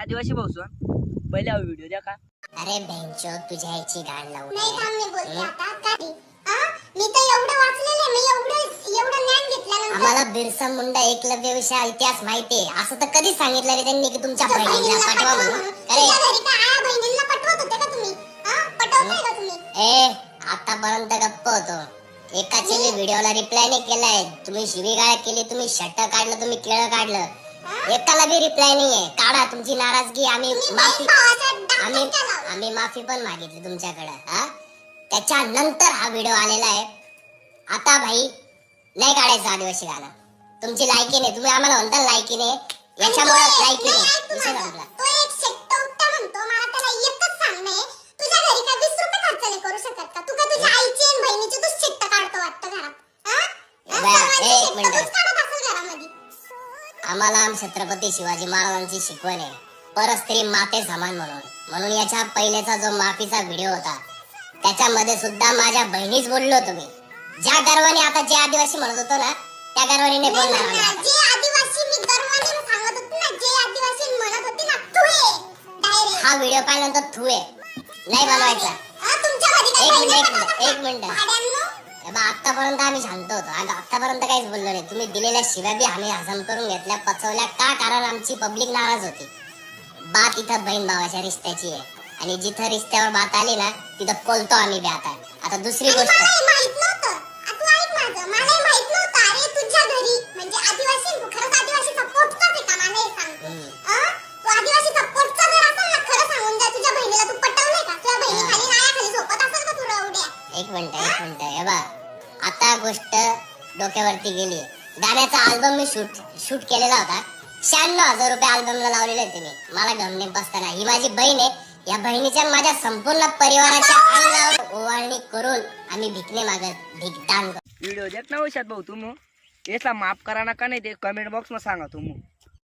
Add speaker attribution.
Speaker 1: आदिवासी भाऊसन पहिले व्हिडिओ द्या का
Speaker 2: अरे बेंचो तुझ्या याची गाण लावू
Speaker 3: नाही. थांब मी बोलते
Speaker 2: हं?
Speaker 3: आता काय आ? मी तर एवढं वाचलेलं आहे मी एवढं एवढं ज्ञान घेतल्यानंतर
Speaker 2: आम्हाला बिरसा मुंडा एकलव्य विषय इतिहास माहितीये असं तर कधी सांगितलं रे त्यांनी की तुमच्या बहिणीला
Speaker 3: बहिणीला
Speaker 2: पाठवा
Speaker 3: पाठवा
Speaker 2: म्हणून
Speaker 3: म्हणून.
Speaker 2: अरे
Speaker 3: तुझ्या घरी काय आया बहिणींना पटवत होते का तुम्ही आ? पटवताय का तुम्ही
Speaker 2: ए आतापर्यंत गप्प होतो एकाचे व्हिडिओला रिप्लाय नाही केलाय तुम्ही शिवीगाळ केली तुम्ही शट काढलं तुम्ही केळं काढलं एकाला बी रिप्लाय नाहीये. काढा तुमची नाराजगी आम्ही माफी आम्ही. आम्ही माफी पण मागितली तुमच्याकडे हा? त्याच्यानंतर हा व्हिडिओ आलेला आहे. आता भाई नाही काढायचं आदिवासी गाणं. तुमची लायकी नाही. तुम्ही आम्हाला म्हणता लायकी नाही. याच्यामुळे लायकी
Speaker 3: नाही,
Speaker 2: विषय. संपला
Speaker 3: एक
Speaker 2: मिनिट. आम्हाला आम छत्रपती शिवाजी महाराजांची शिकवण आहे. परस्त्री माते समान म्हणून. म्हणून याच्या पहिलेचा जो माफीचा व्हिडिओ होता त्याच्यामध्ये सुद्धा माझ्या बहिणीच बोललो तुम्ही. ज्या गर्वाने आता जे आदिवासी म्हणत होतो ना त्या गर्वाने बोलणार हा व्हिडिओ पाहिल्यानंतर थू आहे नाही बनवायचा. एक मिनिट, एक मिनिट, बघ, आतापर्यंत आम्ही शांत होतो. आणि आतापर्यंत काहीच बोललो नाही. तुम्ही दिलेल्या शिव्या बी आम्ही हजम करून घेतल्या पचवल्या का? कारण आमची पब्लिक नाराज होती. बात इथं बहीण भावाच्या रिश्त्याची आहे. आणि जिथं रिश्त्यावर बात आली ना तिथं बोलतो आम्ही बी आता. आता दुसरी गोष्ट. एक मिनिट एक मिनिट. हे बा आता गोष्ट डोक्यावरती गेली. गाण्याचा अल्बम मी शूट शूट केलेला होता. शहाण्णव हजार रुपये अल्बमला लावलेले होते मी मला गमने बसताना. ही माझी बहीण आहे. या बहिणीच्या माझ्या संपूर्ण परिवाराच्या अंगावर ओवाळणी करून आम्ही भिकणे मागत भिकदान
Speaker 1: व्हिडिओ देत ना भाऊ तुम्ही याचा माफ करा नका नाही ते कमेंट बॉक्समध्ये सांगा तुम्ही